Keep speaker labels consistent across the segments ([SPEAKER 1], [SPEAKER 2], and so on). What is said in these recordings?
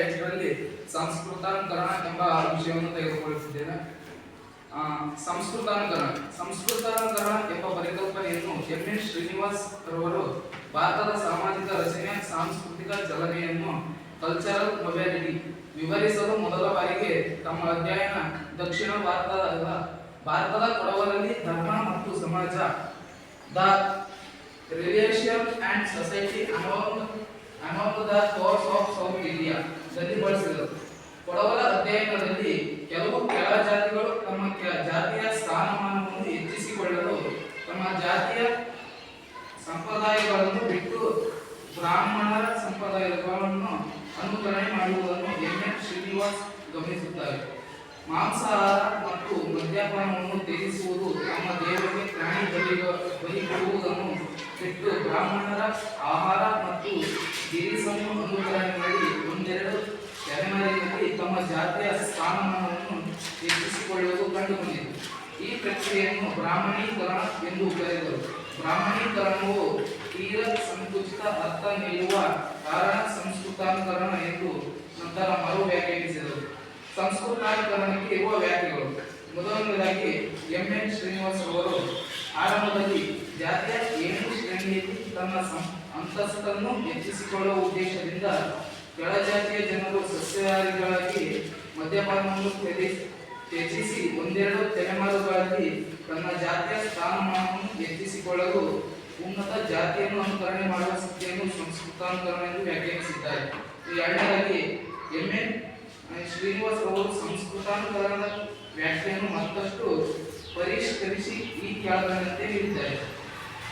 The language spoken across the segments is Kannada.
[SPEAKER 1] ಎಂಟರಲ್ಲಿ ಸಂಸ್ಕೃತಾನುಕರಣ ಎಂಬ ವಿಷಯವನ್ನು ತೆಗೆದುಕೊಳ್ಳುತ್ತಿದ್ದೇನೆ. ಆ, ಸಂಸ್ಕೃತಾನುಕರಣ. ಸಂಸ್ಕೃತಾನುಕರಣ ಎಂಬ ಪರಿಕಲ್ಪನೆಯನ್ನು ಎಂ. ಎನ್ ಶ್ರೀನಿವಾಸ್ ರವರು ಭಾರತದ ಸಾಮಾಜಿಕ ರಚನೆ ಸಾಂಸ್ಕೃತಿಕ ಚಲನೆಯನ್ನು ಕಲ್ಚರಲ್ ಮೊಬ್ಯಾಲಿಟಿ ವಿವರಿಸಲು ಮೊದಲ ಬಾರಿಗೆ ತಮ್ಮ ಅಧ್ಯಯನ ದಕ್ಷಿಣ ಭಾರತದ ಭಾರತದ ಕೊಡವರಲ್ಲಿ ಧರ್ಮ ಮತ್ತು ಸಮಾಜ the relation and society among among the Coorgs of South India. ದಲ್ಲಿ ಬಳಸಿದರು ಕೊಡವರ ಅಧ್ಯಯನದಲ್ಲಿ ಕೆಲವು ಕೆಳ ಜಾತಿಗಳು ತಮ್ಮ ಜಾತಿಯ ಸ್ಥಾನಮಾನವನ್ನು ಹೆಚ್ಚಿಸಿಕೊಳ್ಳಲು ತಮ್ಮ ಜಾತಿಯ ಸಂಪ್ರದಾಯಗಳನ್ನು ಬಿಟ್ಟು ಬ್ರಾಹ್ಮಣರ ಸಂಪ್ರದಾಯಗಳನ್ನು ಅನುಕರಣೆ ಮಾಡುವುದನ್ನು ಎಂ ಎನ್ ಶ್ರೀನಿವಾಸ್ ಗಮನಿಸುತ್ತಾರೆ. ಮಾಂಸಾಹಾರ ಮತ್ತು ಮದ್ಯಪಾನವನ್ನು ತ್ಯಜಿಸುವುದು ತಮ್ಮ ದೇವರಿಗೆ ಪ್ರಾಣಿ ಬಲಿ ಬಲಿ ಕೊಡುವುದನ್ನು ಬಿಟ್ಟು ಬ್ರಾಹ್ಮಣರ ಆಹಾರ ಮತ್ತು ಗಿರಿಸನ್ನು ಅನುಕರಣೆ ಮಾಡಿ ಒಂದೆರಡು ತಲೆಮಾರಿನಲ್ಲಿ ತಮ್ಮ ಜಾತಿಯ ಸ್ಥಾನಮಾನವನ್ನು ಹೆಚ್ಚಿಸಿಕೊಳ್ಳುವುದು ಕಂಡುಬಂದಿತು. ಈ ಪ್ರಕ್ರಿಯೆಯನ್ನು ಬ್ರಾಹ್ಮಣೀಕರಣ ಎಂದು ಕರೆದರು. ಬ್ರಾಹ್ಮಣೀಕರಣವು ತೀರ ಸಂಕುಚಿತ ಅರ್ಥ ನೀಡುವ ಕಾರಣ ಸಂಸ್ಕೃತಾನುಕರಣ ಎಂದು ನಂತರ ಮರು ವ್ಯಾಖ್ಯಾನಿಸಿದರು. ಸಂಸ್ಕೃತಾನುಕರಣಕ್ಕೆ ಇರುವ ವ್ಯಾಖ್ಯೆಗಳು. ಮೊದಲನೇದಾಗಿ ಎಂ ಎನ್ ಶ್ರೀನಿವಾಸ್ ಅವರು ಆರಂಭದಲ್ಲಿ ಜಾತಿಯ ಏನು ಶ್ರೇಣಿಯಲ್ಲಿ ತನ್ನ ಅಂತಸ್ತನ್ನು ಹೆಚ್ಚಿಸಿಕೊಳ್ಳುವ ಉದ್ದೇಶದಿಂದ ಕೆಳಜಾತಿಯ ಜನರು ಸಸ್ಯಾಹಾರಿಗಳಾಗಿ ಮದ್ಯಪಾನವನ್ನು ತ್ಯಜಿಸಿ ಒಂದೆರಡು ತಲೆಮಾರುಗಳಲ್ಲಿ ತನ್ನ ಜಾತಿಯ ಸ್ಥಾನಮಾನವನ್ನು ಹೆಚ್ಚಿಸಿಕೊಳ್ಳಲು ಉನ್ನತ ಜಾತಿಯನ್ನು ಅನುಕರಣೆ ಮಾಡುವ ಸ್ಥಿತಿಯನ್ನು ಸಂಸ್ಕೃತಾನುಕರಣ ಎಂದು ವ್ಯಾಖ್ಯಾನಿಸಿದ್ದಾರೆ ಎರಡನೇದಾಗಿ ಎಂ. ಎನ್. ಶ್ರೀನಿವಾಸ್ ಅವರು ಸಂಸ್ಕೃತಾನುಕರಣದ ವ್ಯಾಖ್ಯೆಯನ್ನು ಮತ್ತಷ್ಟು ಪರಿಷ್ಕರಿಸಿ ಈ ಕೆಳಗಂಡಂತೆ ನೀಡಿದ್ದಾರೆ.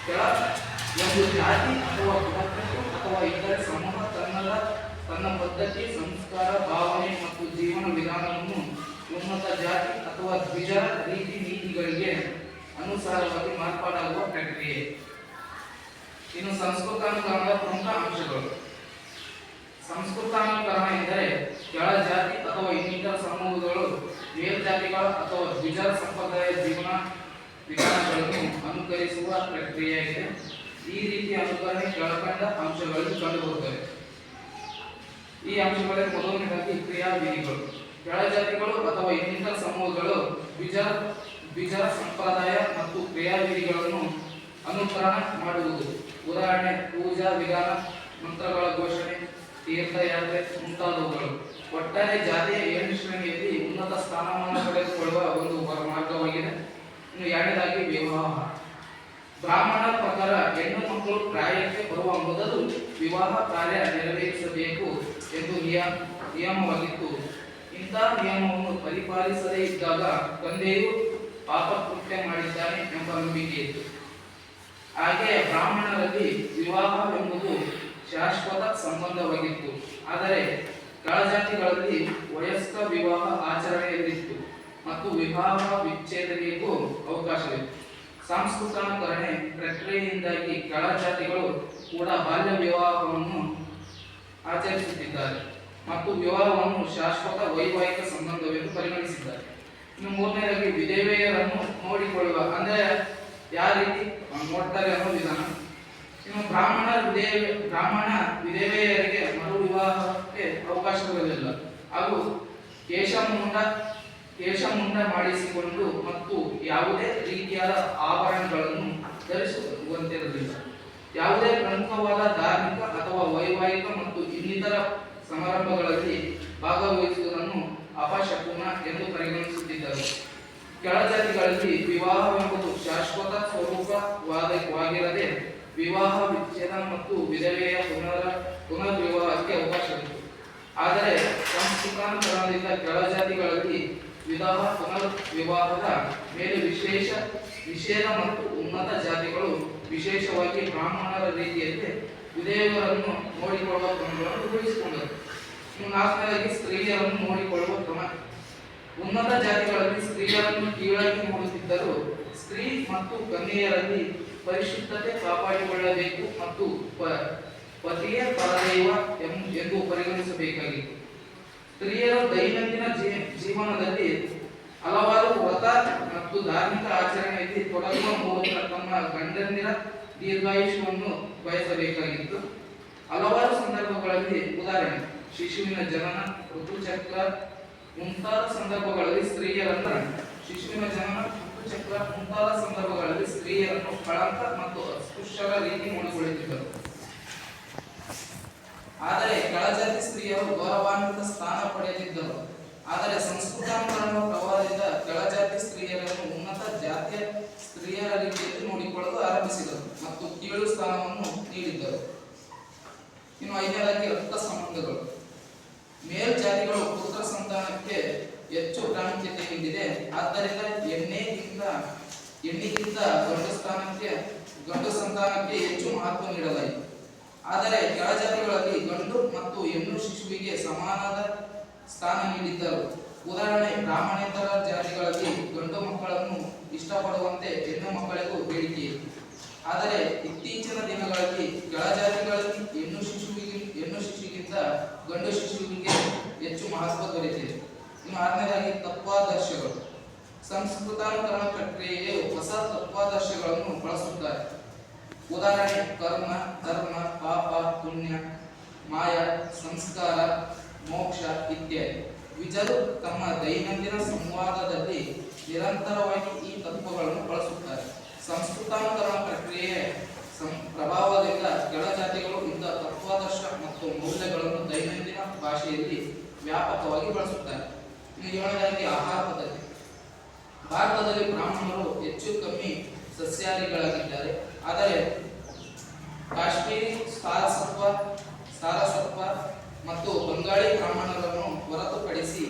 [SPEAKER 1] ಕೆಳ, ಒಂದು ಜಾತಿ ಅಥವಾ ಅಥವಾ ಇತರ ಸಮೂಹ ತನ್ನದ ತನ್ನ ಪದ್ಧತಿ, ಸಂಸ್ಕಾರ, ಭಾವನೆ ಮತ್ತು ಜೀವನ ವಿಧಾನವನ್ನು ಉನ್ನತ ಜಾತಿ ಅಥವಾ ದ್ವಿಜ ರೀತಿ ನೀತಿಗಳಿಗೆ ಅನುಸಾರವಾಗಿ ಮಾರ್ಪಾಡಾಗುವ ಪ್ರಕ್ರಿಯೆ. ಇನ್ನು ಸಂಸ್ಕೃತಾನುಕರಣದ ಪ್ರಮುಖ ಅಂಶಗಳು. ಸಂಸ್ಕೃತಾನುಕರಣ ಎಂದರೆ ಕೆಳ ಜಾತಿ ಅಥವಾ ಇನ್ನಿತರ ಸಮೂಹಗಳು ಮೇಲ್ಜಾತಿಗಳ ಅಥವಾ ದ್ವಿಜ ಸಂಪ್ರದಾಯ ಜೀವನ ವಿಧಾನಗಳನ್ನು ಅನುಕರಿಸುವ ಪ್ರಕ್ರಿಯೆಯಾಗಿದೆ ಈ ರೀತಿಯ ಅನುಕರಣೆ ಕೆಳಕಂಡ ಅಂಶಗಳಲ್ಲಿ ಕಂಡುಬರುತ್ತವೆ ಈ ಅಂಶಗಳಲ್ಲಿ ಮೊದಲನೇದಾಗಿ ಕ್ರಿಯಾವಿಧಿಗಳು. ಕೆಳಜಾತಿಗಳು ಅಥವಾ ಇನ್ನಿತರ ಸಮೂಹಗಳು ಬೀಜ ಬೀಜ ಸಂಪ್ರದಾಯ ಮತ್ತು ಕ್ರಿಯಾವಿಧಿಗಳನ್ನು ಅನುಕರಣ ಮಾಡುವುದು. ಉದಾಹರಣೆ, ಪೂಜಾ, ವಿಧಾನ, ಮಂತ್ರಗಳ ಘೋಷಣೆ, ತೀರ್ಥಯಾತ್ರೆ ಮುಂತಾದವುಗಳು. ಒಟ್ಟಾರೆ ಜಾತಿಯ ಏಳು ಶ್ರೇಣಿಯಲ್ಲಿ ಉನ್ನತ ಸ್ಥಾನಮಾನ ಪಡೆದುಕೊಳ್ಳುವ ಒಂದು ಮಾರ್ಗವಾಗಿದೆ ಇನ್ನು ಎರಡನೇದಾಗಿ ವಿವಾಹ. ಬ್ರಾಹ್ಮಣರ ಪ್ರಕಾರ ಹೆಣ್ಣು ಮಕ್ಕಳು ಪ್ರಾಯಕ್ಕೆ ಬರುವ ಮೊದಲು ವಿವಾಹ ಕಾರ್ಯ ನೆರವೇರಿಸಬೇಕು. ಎಂದು ನಿಯ- ನಿಯಮವಾಗಿತ್ತು. ಇಂತಹ ನಿಯಮವನ್ನು ಪರಿಪಾಲಿಸದೇ ಇದ್ದಾಗ ತಂದೆಯು ಪಾಪಕೃತ್ಯ ಮಾಡಿದ್ದಾನೆ ಎಂಬ ನಂಬಿಕೆ ಇತ್ತು. ಹಾಗೆ ಬ್ರಾಹ್ಮಣರಲ್ಲಿ ವಿವಾಹವೆಂಬುದು ಶಾಶ್ವತ ಸಂಬಂಧವಾಗಿತ್ತು. ಆದರೆ ಕಳಜಾತಿಗಳಲ್ಲಿ ವಯಸ್ಕ ವಿವಾಹ ಆಚರಣೆಯಲ್ಲಿತ್ತು ಮತ್ತು ವಿವಾಹ ವಿಚ್ಛೇದನೆಗೂ ಅವಕಾಶವಿತ್ತು. ಸಾಂಸ್ಕೃತಿಕರಣೆ ಪ್ರಕ್ರಿಯೆಯಿಂದಾಗಿ ಕೆಳಜಾತಿಗಳು ಕೂಡ ಬಾಲ್ಯ ವಿವಾಹವನ್ನು ಆಚರಿಸುತ್ತಿದ್ದಾರೆ ಮತ್ತು ವಿವಾಹವನ್ನು ಶಾಶ್ವತ ವೈವಾಹಿಕ ಸಂಬಂಧವೆಂದು ಪರಿಗಣಿಸಿದ್ದಾರೆ. ಇನ್ನು ಮೂರನೇದಾಗಿ ವಿಧವೆಯರನ್ನು ನೋಡಿಕೊಳ್ಳುವ, ಅಂದರೆ ಯಾವ ರೀತಿ? ನೋಡ್ತಾರೆ ಅನ್ನೋ ವಿಧಾನ. ಇನ್ನು ಬ್ರಾಹ್ಮಣ ವಿಧೇಯ ಬ್ರಾಹ್ಮಣ ವಿಧವೆಯರಿಗೆ ಮರು ವಿವಾಹಕ್ಕೆ ಅವಕಾಶವಿರಲಿಲ್ಲ ಹಾಗೂ ಕೇಶಮುಂಡ ಕೇಶಮುಂಡ ಮಾಡಿಸಿಕೊಂಡು ಮತ್ತು ಯಾವುದೇ ರೀತಿಯಾದ ಆಭರಣಗಳನ್ನು ಧರಿಸುವಂತಿರಲಿಲ್ಲ. ಯಾವುದೇ ಪ್ರಮುಖವಾದ ಧಾರ್ಮಿಕ ಅಥವಾ ವೈವಾಹಿಕ ಇನ್ನಿತರ ಸಮಾರಂಭಗಳಲ್ಲಿ ಭಾಗವಹಿಸುವುದನ್ನು ಅಪಶಕುನ ಎಂದು ಪರಿಗಣಿಸುತ್ತಿದ್ದರು. ಕೆಳಜಾತಿಗಳಲ್ಲಿ ವಿವಾಹವೆಂಬುದು ಶಾಶ್ವತ ಸ್ವರೂಪವಾದವಾಗಿರದೆ ವಿವಾಹ ವಿಚ್ಛೇದ ಮತ್ತು ವಿಧವೆಯ ಪುನರ ಪುನರ್ವಿವಾಹಕ್ಕೆ ಅವಕಾಶವಿತ್ತು ಆದರೆ ಸಂಸ್ಕೃತಾಂತರದಿಂದ ಕೆಳಜಾತಿಗಳಲ್ಲಿ ವಿವಾಹ ಪುನರ್ ವಿವಾಹದ ಮೇಲೆ ವಿಶೇಷ ನಿಷೇಧ ಮತ್ತು ಉನ್ನತ ಜಾತಿಗಳು ವಿಶೇಷವಾಗಿ ಬ್ರಾಹ್ಮಣರ ರೀತಿಯಲ್ಲಿ ವಿಧೇಯರನ್ನು ನೋಡಿಕೊಳ್ಳುವ ಕ್ರಮಗಳನ್ನು ರೂಢಿಸಿಕೊಂಡರು ನಾಲ್ಕನೇದಾಗಿ ಸ್ತ್ರೀಯರನ್ನು ನೋಡಿಕೊಳ್ಳುವ ಕ್ರಮ. ಉನ್ನತ ಜಾತಿಗಳಲ್ಲಿ ಸ್ತ್ರೀಯರನ್ನು ಕೀಳಾಗಿ ನೋಡುತ್ತಿದ್ದರು ಸ್ತ್ರೀ ಮತ್ತು ಕನ್ಯೆಯರಲ್ಲಿ ಪರಿಶುದ್ಧತೆ ಕಾಪಾಡಿಕೊಳ್ಳಬೇಕು ಮತ್ತು ಪತಿಯೇ ಪರದೈವ ಎಂದು ಪರಿಗಣಿಸಬೇಕಾಗಿತ್ತು. ಸ್ತ್ರೀಯರು ದೈನಂದಿನ ಜೀವನದಲ್ಲಿ ಹಲವಾರು ವ್ರತ ಮತ್ತು ಧಾರ್ಮಿಕ ಆಚರಣೆಯಲ್ಲಿ ತೊಡಗುವ ಮೂಲಕ ತಮ್ಮ ಗಂಡಂದಿರ ದೀರ್ಘಾಯುಷ್ಯವನ್ನು ಬಯಸಬೇಕಾಗಿತ್ತು. ಹಲವಾರು ಸಂದರ್ಭಗಳಲ್ಲಿ ಉದಾಹರಣೆ, ಶಿಶುವಿನ ಜನನ, ಋತುಚಕ್ರ, ಮುಂತಾದ ಸಂದರ್ಭಗಳಲ್ಲಿ ಸ್ತ್ರೀಯರನ್ನು ಶಿಶುವಿನ ಜನನ, ಋತುಚಕ್ರ, ಮುಂತಾದ ಸಂದರ್ಭಗಳಲ್ಲಿ ಸ್ತ್ರೀಯರನ್ನು ಕಳಂಕ ಮತ್ತು ಅಸ್ಪೃಶ್ಯರ ರೀತಿ ಒಳಗೊಳ್ಳುತ್ತಿದ್ದರು ಆದರೆ ಕಳಜಾತಿ ಸ್ತ್ರೀಯರು ಗೌರವಾನ್ವಿತ ಸ್ಥಾನ ಪಡೆದಿದ್ದರು ಆದರೆ ಸಂಸ್ಕೃತಾಂತರಣದ ಕೆಳ ಕೆಳಜಾತಿ ಸ್ತ್ರೀಯರನ್ನು ಉನ್ನತ ಜಾತಿಯ ಸ್ತ್ರೀಯರ ರೀತಿಯಲ್ಲಿ ನೋಡಿಕೊಳ್ಳಲು ಆರಂಭಿಸಿದರು ಮತ್ತು ಕೀಳು ಸ್ಥಾನವನ್ನು ನೀಡಿದ್ದರು. ಇನ್ನು ಐದನೇದಾಗಿ ರಕ್ತ ಸಂಬಂಧಗಳು. ಮೇಲ್ಜಾತಿಗಳು ಪುತ್ರ ಸಂತಾನಕ್ಕೆ ಹೆಚ್ಚು ಪ್ರಾಮುಖ್ಯತೆ ನೀಡಿದೆ ಆದ್ದರಿಂದ ಎಣ್ಣೆಗಿಂತ ಎಣ್ಣೆಗಿಂತ ಗಂಡು ಸ್ಥಾನಕ್ಕೆ, ಗಂಡು ಸಂತಾನಕ್ಕೆ ಹೆಚ್ಚು ಮಹತ್ವ ನೀಡಲಾಯಿತು. ಆದರೆ ಕೆಳಜಾತಿಗಳಲ್ಲಿ ಗಂಡು ಮತ್ತು ಹೆಣ್ಣು ಶಿಶುವಿಗೆ ಸಮಾನದ ಸ್ಥಾನ ನೀಡಿದ್ದರು. ಉದಾಹರಣೆ, ಬ್ರಾಹ್ಮಣೇತರ ಜಾತಿಗಳಲ್ಲಿ ಗಂಡು ಮಕ್ಕಳನ್ನು ಇಷ್ಟಪಡುವಂತೆ ಹೆಣ್ಣು ಮಕ್ಕಳಿಗೂ ಬೇಡಿಕೆ ಆದರೆ ಇತ್ತೀಚಿನ ದಿನಗಳಲ್ಲಿ ಕೆಳಜಾತಿಗಳಲ್ಲಿ ಹೆಣ್ಣು ಶಿಶುವಿಗೆ, ಹೆಣ್ಣು ಶಿಶುವಿಗಿಂತ ಗಂಡು ಶಿಶುವಿಗೆ ಹೆಚ್ಚು ಮಹತ್ವ ದೊರೆತಿದೆ. ಇನ್ನು ಆರನೇದಾಗಿ ತತ್ವಾದರ್ಶಗಳು ಸಂಸ್ಕೃತಾನುಕರಣ ಪ್ರಕ್ರಿಯೆಯು ಹೊಸ ತತ್ವಾದರ್ಶಗಳನ್ನು ಬಳಸುತ್ತಾರೆ. ಉದಾಹರಣೆ, ಕರ್ಮ, ಧರ್ಮ, ಪಾಪ, ಪುಣ್ಯ, ಮಾಯ, ಸಂಸ್ಕಾರ ಮೋಕ್ಷ ಇತ್ಯಾದಿ. ವಿಜರು ತಮ್ಮ ದೈನಂದಿನ ಸಂವಾದದಲ್ಲಿ ನಿರಂತರವಾಗಿ ಈ ತತ್ವಗಳನ್ನು ಬಳಸುತ್ತಾರೆ. ಸಂಸ್ಕೃತಾಂತರ ಪ್ರಕ್ರಿಯೆ ಪ್ರಭಾವದಿಂದ ಕೆಳಜಾತಿಗಳು ಇಂಥ ತತ್ವಾದರ್ಶ ಮತ್ತು ಮೌಲ್ಯಗಳನ್ನು ದೈನಂದಿನ ಭಾಷೆಯಲ್ಲಿ ವ್ಯಾಪಕವಾಗಿ ಬಳಸುತ್ತಾರೆ. ಇಲ್ಲಿ ಆಹಾರ ಪದ್ಧತಿ. ಭಾರತದಲ್ಲಿ ಬ್ರಾಹ್ಮಣರು ಹೆಚ್ಚು ಕಮ್ಮಿ ಸಸ್ಯಾಹಾರಿಗಳಾಗಿದ್ದಾರೆ. ಆದರೆ ಕಾಶ್ಮೀರಿ ಸಾರಸತ್ವ ಸಾರಸತ್ವ ಮತ್ತು ಬಂಗಾಳಿ ಬ್ರಾಹ್ಮಣರನ್ನು ಹೊರತುಪಡಿಸಿ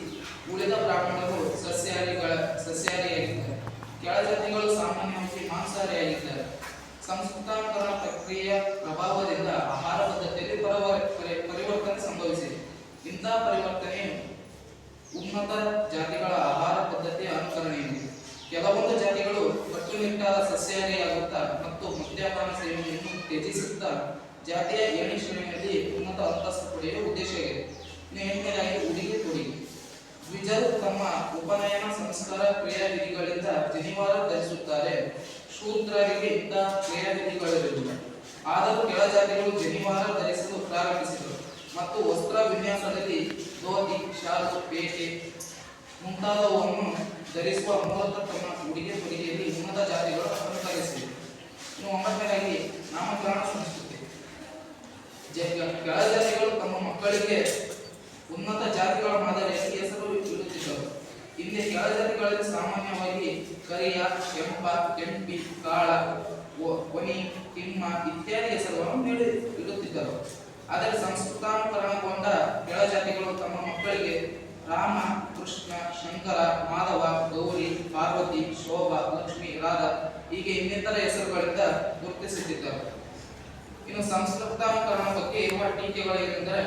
[SPEAKER 1] ಉಳಿದ ಬ್ರಾಹ್ಮಣರು ಸಸ್ಯಾಹಾರಿಗಳ ಸಸ್ಯಾಹಾರಿಯಾಗಿದ್ದಾರೆ ಕೆಳಜಾತಿಗಳು ಸಾಮಾನ್ಯವಾಗಿ ಮಾಂಸಾಹಾರಿಯಾಗಿದ್ದಾರೆ. ಸಂಸ್ಕೃತಾಂತರ ಪ್ರಕ್ರಿಯೆಯ ಪ್ರಭಾವದಿಂದ ಆಹಾರ ಪದ್ಧತಿಯಲ್ಲಿ ಪರವರ್ ಪರಿ- ಪರಿವರ್ತನೆ ಸಂಭವಿಸಿದೆ. ಇಂತಹ ಪರಿವರ್ತನೆ ಉನ್ನತ ಜಾತಿಗಳ ಆಹಾರ ಪದ್ಧತಿಯ ಅನುಕರಣೆಯಾಗಿದೆ. ಕೆಲವೊಂದು ಜಾತಿಗಳು ಕಟ್ಟುನಿಟ್ಟಾದ ಸಸ್ಯಾಹಾರಿಯಾಗುತ್ತಾ ಮತ್ತು ಮದ್ಯಪಾನ ಸೇವನೆಯನ್ನು ತ್ಯಜಿಸುತ್ತಾ ಜಾತಿಯ ಏಣಿ ಶ್ರೇಣಿಯಲ್ಲಿ ಉನ್ನತ ಅಂತಸ್ತು ಪಡೆಯುವ ಉದ್ದೇಶವಿದೆ ಎಂಟನೇದಾಗಿ ಉಡುಗೆ ಕೊಡುಗೆ ದ್ವಿಜರು ತಮ್ಮ ಉಪನಯನ ಸಂಸ್ಕಾರ ಕ್ರಿಯಾವಿಧಿಗಳಿಂದ ಜನಿವಾರ ಧರಿಸುತ್ತಾರೆ. ಶೂದ್ರರಿಗೆ ಇಂಥ ಕ್ರಿಯಾವಿಧಿಗಳಿರಲಿಲ್ಲ ಆದರೂ ಕೆಳಜಾತಿಗಳು ಜನಿವಾರ ಧರಿಸಲು ಪ್ರಾರಂಭಿಸಿದರು. ಮತ್ತು ವಸ್ತ್ರ ವಿನ್ಯಾಸದಲ್ಲಿ ಧೋತಿ, ಶಾಲು, ಪೇಟೆ ಮುಂತಾದವನ್ನು ಧರಿಸುವ ಮೂಲಕ ತಮ್ಮ ಉಡುಗೆ ತೊಡುಗೆಯಲ್ಲಿ ಉನ್ನತ ಜಾತಿಗಳು ಅನುಕರಿಸಿವೆ ಇನ್ನು ಒಂಬತ್ತನೇದಾಗಿ ನಾಮಕರಣ ಸಂಸ್ಕೃತಿ ಜ- ಕೆಳಜಾತಿಗಳು ತಮ್ಮ ಮಕ್ಕಳಿಗೆ ಉನ್ನತ ಜಾತಿಗಳ ಮಾದರಿಯಲ್ಲಿ ಹೆಸರು ಇಡುತ್ತಿದ್ದರು ಇಲ್ಲಿ ಕೆಳಜಾತಿಗಳಲ್ಲಿ ಸಾಮಾನ್ಯವಾಗಿ ಕರಿಯ, ಕೆಂಪ, ಕೆಂಪಿ, ಕಾಳ ಕೊನಿ ತಿಮ್ಮ ಇತ್ಯಾದಿ ಹೆಸರುಗಳನ್ನು ನೀಡಿ, ಇಡುತ್ತಿದ್ದರು. ಆದರೆ ಸಂಸ್ಕೃತಾನುಕರಣಗೊಂಡ ಕೆಳಜಾತಿಗಳು ತಮ್ಮ ಮಕ್ಕಳಿಗೆ ರಾಮ, ಕೃಷ್ಣ, ಶಂಕರ, ಮಾಧವ, ಗೌರಿ, ಪಾರ್ವತಿ, ಶೋಭಾ, ಲಕ್ಷ್ಮಿ, ರಾಧ ಹೀಗೆ ಇನ್ನಿತರ ಹೆಸರುಗಳಿಂದ ಗುರುತಿಸುತ್ತಿದ್ದರು. ಇನ್ನು ಸಂಸ್ಕೃತಾನುಕರಣ ಬಗ್ಗೆ ಇರುವ ಟೀಕೆಗಳೇನೆಂದರೆ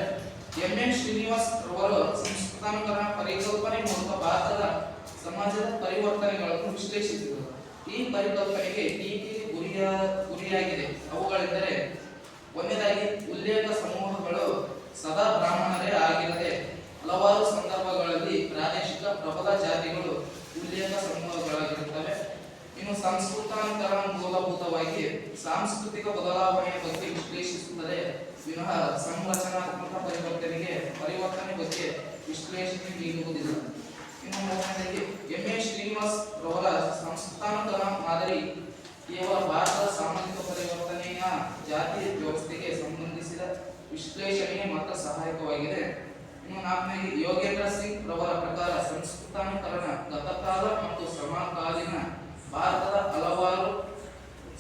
[SPEAKER 1] ಎಂ ಎನ್ ಶ್ರೀನಿವಾಸ್ ರವರು ಸಂಸ್ಕೃತಾನುಕರಣ ಪರಿಕಲ್ಪನೆ ಮೂಲಕ ಭಾರತದ ಸಮಾಜದ ಪರಿವರ್ತನೆಗಳನ್ನು ವಿಶ್ಲೇಷಿಸಿದರು. ಈ ಪರಿಕಲ್ಪನೆಗೆ ಟೀಕೆ ಗುರಿಯ, ಗುರಿಯಾಗಿದೆ. ಅವುಗಳೆಂದರೆ ಒಂದನೇದಾಗಿ ಉಲ್ಲೇಖ ಸಮೂಹಗಳು ಸದಾ ಬ್ರಾಹ್ಮಣರೇ ಆಗಿರದೆ ಹಲವಾರು ಸಂದರ್ಭಗಳಲ್ಲಿ ಪ್ರಾದೇಶಿಕ ಪ್ರಬಲ ಜಾತಿಗಳು ಉಲ್ಲೇಖ ಸಮೂಹಗಳಾಗಿರುತ್ತವೆ. ಇನ್ನು ಸಂಸ್ಕೃತಾಂತರ ಮೂಲಭೂತವಾಗಿ ಸಾಂಸ್ಕೃತಿಕ ಬದಲಾವಣೆಯ ಬಗ್ಗೆ ವಿಶ್ಲೇಷಿಸುತ್ತದೆ. ವಿನಃ ಸಂರಚನಾತ್ಮಕ ಪರಿವರ್ತನೆಗೆ ಪರಿವರ್ತನೆ ಬಗ್ಗೆ ವಿಶ್ಲೇಷಣೆ ನೀಡುವುದಿಲ್ಲ. ಇನ್ನು ಮೂರನೇದಾಗಿ ಎಂ. ಎ. ಶ್ರೀನಿವಾಸ್ ರವರ ಸಂಸ್ಥಾನಕರಣ ಮಾದರಿ ಕೇವಲ ಭಾರತದ ಸಾಮಾಜಿಕ ಪರಿವರ್ತನೆಯ ಜಾತಿ ವ್ಯವಸ್ಥೆಗೆ ಸಂಬಂಧಿಸಿದ ವಿಶ್ಲೇಷಣೆಗೆ ಮಾತ್ರ ಸಹಾಯಕವಾಗಿದೆ. ಇನ್ನು ನಾಲ್ಕನೇ ಯೋಗೇಂದ್ರ ಸಿಂಗ್ ರವರ ಪ್ರಕಾರ ಸಂಸ್ಕೃತಾನುಕರಣ, ಗತಕಾಲ ಮತ್ತು ಸಮಕಾಲೀನ ಭಾರತದ ಹಲವಾರು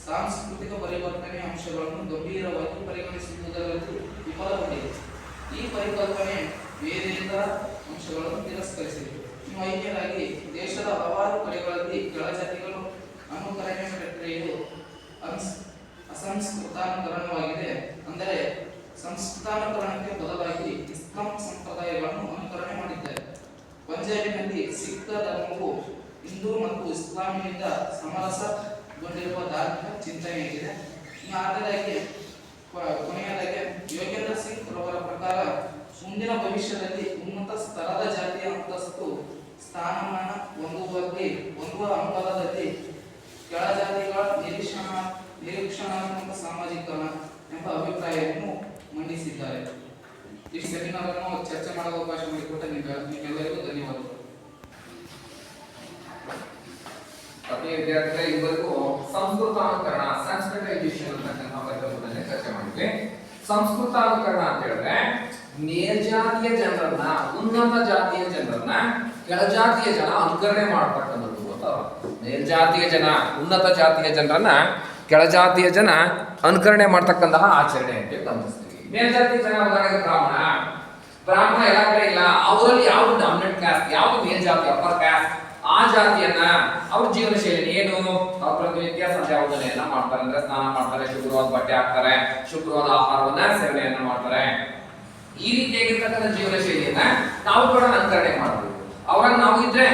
[SPEAKER 1] ಸಾಂಸ್ಕೃತಿಕ ಪರಿವರ್ತನೆ ಅಂಶಗಳನ್ನು ಗಂಭೀರವಾಗಿ ಪರಿಗಣಿಸುವುದರಲ್ಲಿ ವಿಫಲಗೊಂಡಿದೆ ಈ ಪರಿಕಲ್ಪನೆ ವೇದೇತರ ಅಂಶಗಳನ್ನು ತಿರಸ್ಕರಿಸಿದೆ. ಐದನೇದಾಗಿ, ದೇಶದ ಹಲವಾರು ಕಡೆಗಳಲ್ಲಿ ಕೆಳಜಾತಿಗಳು ಅನುಕರಣೆ ಪ್ರಕ್ರಿಯೆಯು ಅನ್ಸ್- ಅಸಂಸ್ಕೃತಾನುಕರಣವಾಗಿದೆ ಅಂದರೆ ಸಂಸ್ಕೃತಾನುಕರಣಕ್ಕೆ ಬದಲಾಗಿ ಇಸ್ಲಾಂ ಸಂಪ್ರದಾಯಗಳನ್ನು ಅನುಕರಣೆ ಮಾಡಿದ್ದಾರೆ ಪಂಜಾಬಿನಲ್ಲಿ ಸಿಖ್ ಧರ್ಮವು ಹಿಂದೂ ಮತ್ತು ಇಸ್ಲಾಮಿನಿಂದ ಸಮರಸಗೊಂಡಿರುವ ಧಾರ್ಮಿಕ ಚಿಂತನೆಯಾಗಿದೆ ಇದೆ ಆರನೇದಾಗಿ ಕೊನೆಯದಾಗಿ, ಯೋಗೇಂದ್ರ ಸಿಂಗ್ ರವರ ಪ್ರಕಾರ ಮುಂದಿನ ಭವಿಷ್ಯದಲ್ಲಿ ಉನ್ನತ ಸ್ತರದ ಜಾತಿಯ ಅಂತಸ್ತು ಸ್ಥಾನಮಾನ ಹೊಂದುವಲ್ಲಿ ಹೊಂದುವ ಹಂತದಲ್ಲಿ ಕೆಳಜಾತಿಗಳ ನಿರೀಕ್ಷಣ, ನಿರೀಕ್ಷಣಾತ್ಮಕ ಸಾಮಾಜಿಕರಣ ಎಂಬ ಅಭಿಪ್ರಾಯವನ್ನು ಮಂಡಿಸಿದ್ದಾರೆ. ಈ ಸೆಮಿನಾರ್ ಅನ್ನು ಚರ್ಚೆ ಮಾಡುವ ಅವಕಾಶ ಮಾಡಿಕೊಟ್ಟ ನಿಮ್ಮೆಲ್ಲರಿಗೂ ಧನ್ಯವಾದಗಳು.
[SPEAKER 2] ವಿದ್ಯಾರ್ಥಿಗಳ ಇವರೆಗೂ ಸಂಸ್ಕೃತಾನುಕರಣ ಸಂಸ್ಕೃತೈಸೇಷನ್ ಅಂತಕ್ಕಂಥ ಪರಿಕಲ್ಪನೆ ಚರ್ಚೆ ಮಾಡಿದ್ವಿ. ಸಂಸ್ಕೃತಾನುಕರಣ ಅಂತ ಹೇಳಿದ್ರೆ ಮೇಲ್ಜಾತಿಯ ಜನರನ್ನ, ಉನ್ನತ ಜಾತಿಯ ಜನರನ್ನ ಕೆಳಜಾತಿಯ ಜನ ಅನುಕರಣೆ ಮಾಡತಕ್ಕಂಥದ್ದು ಅಂತ. ಮೇಲ್ಜಾತಿಯ ಜನ, ಉನ್ನತ ಜಾತಿಯ ಜನರನ್ನ ಕೆಳಜಾತಿಯ ಜನ ಅನುಕರಣೆ ಮಾಡ್ತಕ್ಕಂತಹ ಆಚರಣೆ ಅಂತ ಗಮನಿಸ್ತೀವಿ ಮೇಲ್ಜಾತಿಯ ಜನ ಉದಾಹರಣೆಗೆ ಬ್ರಾಹ್ಮಣ. ಬ್ರಾಹ್ಮಣ ಎಲ್ಲ ಕಡೆ ಇಲ್ಲ. ಅವರಲ್ಲಿ ಯಾವ್ದು ಡಾಮಿನೆಂಟ್ ಕ್ಯಾಸ್ಟ್ ಯಾವ್ದು ಮೇಲ್ಜಾತಿ ಅಪ್ಪರ್ ಕ್ಯಾಸ್ಟ್ ಆ ಜಾತಿಯನ್ನ ಅವ್ರ ಜೀವನ ಶೈಲಿ ಏನು? ಅವ್ರ ಪ್ರತಿನಿತ್ಯ ಸಂಜೆ ವಂದನೆಯನ್ನ ಮಾಡ್ತಾರೆ. ಅಂದ್ರೆ ಸ್ನಾನ ಮಾಡ್ತಾರೆ, ಶುಕ್ರವಾರ ಬಟ್ಟೆ ಹಾಕ್ತಾರೆ, ಶುಕ್ರವಾರ ಆಹಾರವನ್ನ ಸೇವನೆಯನ್ನ ಮಾಡ್ತಾರೆ. ಈ ರೀತಿಯಾಗಿರ್ತಕ್ಕಂಥ ಜೀವನ ಶೈಲಿಯನ್ನ ನಾವು ಕೂಡ ಅನುಕರಣೆ ಮಾಡಬಹುದು ಅವರನ್ನ ನಾವು ಇದ್ರೆ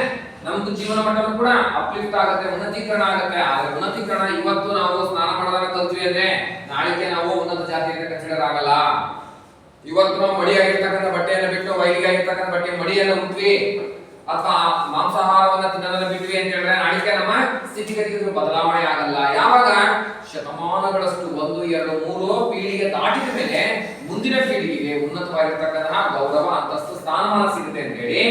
[SPEAKER 2] ನಮ್ದು ಜೀವನ ಮಟ್ಟನೂ ಕೂಡ ಅಪ್ಲಿಫ್ಟ್ ಆಗುತ್ತೆ, ಉನ್ನತೀಕರಣ ಆಗುತ್ತೆ. ಆದ್ರೆ ಉನ್ನತೀಕರಣ ಇವತ್ತು ನಾವು ಸ್ನಾನ ಮಾಡೋದನ್ನ ಕಲ್ತ್ವಿ ಅಂದ್ರೆ ನಾಳೆಗೆ ನಾವು ಉನ್ನತ ಜಾತಿ ಅಂತ ಕನ್ಸಿಡರ್ ಆಗಲ್ಲ ಇವತ್ತು ನಾವು ಮಡಿಯಾಗಿರ್ತಕ್ಕಂಥ ಬಟ್ಟೆಯನ್ನು ಬಿಟ್ಟು ವೈಲಿಗಾಗಿರ್ತಕ್ಕಂಥ ಬಟ್ಟೆ ಮಡಿಯನ್ನು ಉಟ್ವಿ. ಅಥವಾ ಮಾಂಸಾಹಾರವನ್ನ ತಿನ್ನೋದನ್ನ ಬಿಟ್ವಿ ಅಂತ ಹೇಳಿದ್ರೆ ನಾಳಿಕೆ ನಮ್ಮ ಸ್ಥಿತಿಗತಿಗಳು ಬದಲಾವಣೆ ಆಗಲ್ಲ. ಯಾವಾಗ? ಶತಮಾನಗಳಷ್ಟು ಒಂದು, ಎರಡು, ಮೂರು ಪೀಳಿಗೆ ದಾಟಿದ ಮೇಲೆ ಮುಂದಿನ ಪೀಳಿಗೆಗೆ ಉನ್ನತವಾಗಿರ್ತಕ್ಕಂತಹ ಗೌರವ, ಅಂತಸ್ತು, ಸ್ಥಾನಮಾನ ಸಿಗುತ್ತೆ ಅಂತ ಹೇಳಿ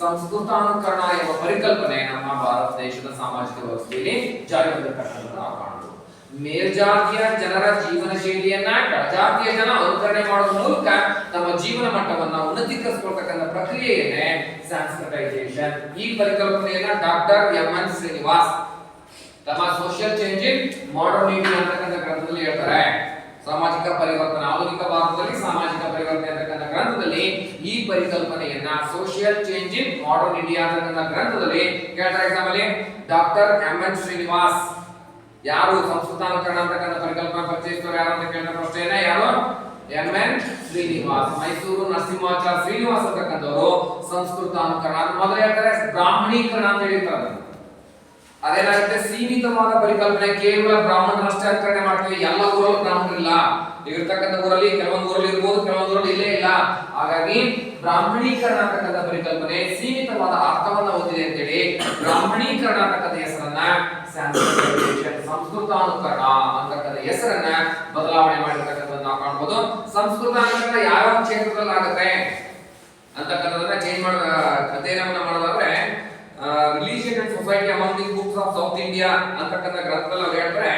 [SPEAKER 2] ಸಂಸ್ಕೃತಾನುಕರಣ ಎಂಬ ಪರಿಕಲ್ಪನೆ ನಮ್ಮ ಭಾರತ ದೇಶದ ಸಾಮಾಜಿಕ ವ್ಯವಸ್ಥೆಯಲ್ಲಿ ಜಾರಿ ಬಂದಿರತಕ್ಕಂಥದ್ದು ಮೇಲ್ಜಾತಿಯ ಜನರ ಜೀವನ ಶೈಲಿಯನ್ನ ಕೆಳಜಾತಿಯ ಜನ ಅನುಕರಣೆ ಮಾಡುವ ಮೂಲಕ ತಮ್ಮ ಜೀವನ ಮಟ್ಟವನ್ನ ಉನ್ನತೀಕರಿಸಿಕೊಳ್ತಕ್ಕಂಥ ಪ್ರಕ್ರಿಯೆಯನ್ನೇ ಸ್ಯಾನ್ಸ್ಕ್ರಟೈಸೇಷನ್ ಈ ಪರಿಕಲ್ಪನೆಯನ್ನ ಡಾಕ್ಟರ್ ಎಂ ಎನ್ ಶ್ರೀನಿವಾಸ್ ತಮ್ಮ ಸೋಷಿಯಲ್ ಚೇಂಜ್ ಇನ್ ಮಾಡರ್ನಿಟಿ ಅಂತಕ್ಕಂಥ ಗ್ರಂಥದಲ್ಲಿ ಹೇಳ್ತಾರೆ. ಸಾಮಾಜಿಕ ಪರಿವರ್ತನೆ, ಆಧುನಿಕ ಭಾರತದಲ್ಲಿ ಸಾಮಾಜಿಕ ಪರಿವರ್ತನೆ ಅಂತಕ್ಕಂಥ ಗ್ರಂಥದಲ್ಲಿ ಈ ಪರಿಕಲ್ಪನೆಯನ್ನ ಸೋಷಿಯಲ್ ಚೇಂಜ್ ಇನ್ ಮಾಡರ್ನಿಟಿ ಅಂತಕ್ಕಂಥ ಗ್ರಂಥದಲ್ಲಿ ಹೇಳ್ತಾರೆ. Doctor M N Srinivas. ಯಾರು ಸಂಸ್ಕೃತಾನುಕರಣ ಅಂತಕ್ಕಂಥ ಪರಿಕಲ್ಪನೆ ಪರಿಚಯಿಸಿದವರು ಯಾರು ಅಂತ ಕೇಳಿದ ಪ್ರಶ್ನೆಯನ್ನ ಯಾರು? M N Srinivas. Mysuru Narasimhacharya Srinivas ಅಂತಕ್ಕಂಥವರು ಅಂತ ಮೊದಲು ಹೇಳ್ತಾರೆ ಬ್ರಾಹ್ಮಣೀಕರಣ ಅಂತ ಹೇಳ್ತಾರೆ ಅದೇನಾಗುತ್ತೆ? ಸೀಮಿತವಾದ ಪರಿಕಲ್ಪನೆ, ಕೇವಲ ಬ್ರಾಹ್ಮಣರಷ್ಟೇ ಅನುಕರಣೆ ಮಾಡ್ತೀವಿ. ಎಲ್ಲ ಊರಲ್ಲೂ ಬ್ರಾಹ್ಮಣರಿಲ್ಲ. ಇರ್ತಕ್ಕಂಥ ಊರಲ್ಲಿ ಕೆಲವೊಂದು ಊರಲ್ಲಿ ಇರ್ಬೋದು, ಕೆಲವೊಂದು ಊರಲ್ಲಿ ಇಲ್ಲೇ ಇಲ್ಲ. ಹಾಗಾಗಿ ಬ್ರಾಹ್ಮಣೀಕರಣ ಅಂತಕ್ಕಂಥ ಪರಿಕಲ್ಪನೆ ಸೀಮಿತವಾದ ಅರ್ಥವನ್ನ ಹೊಂದಿದೆ ಅಂತೇಳಿ ಬ್ರಾಹ್ಮಣೀಕರಣ ಅಂತಕ್ಕಂಥ ಹೆಸರನ್ನ ಸಂಸ್ಕೃತಾನುಕರಣ ಅಂತಕ್ಕಂಥ ಹೆಸರನ್ನ ಬದಲಾವಣೆ ಮಾಡಿರ್ತಕ್ಕಂಥದ್ದು ನಾವು ಕಾಣ್ಬೋದು. ಸಂಸ್ಕೃತಾನುಕರಣ ಯಾವ ಕ್ಷೇತ್ರದಲ್ಲಿ ಆಗುತ್ತೆ ಅಂತಕ್ಕಂಥದನ್ನ ಚೇಂಜ್ ಮಾಡ ಅಧ್ಯಯನವನ್ನ ಮಾಡೋದಾದ್ರೆ religion and society among the books of south India ಅಂತಕ್ಕಂಥ ಗ್ರಂಥದಲ್ಲಿ ಅವ್ರು ಹೇಳ್ತಾರೆ,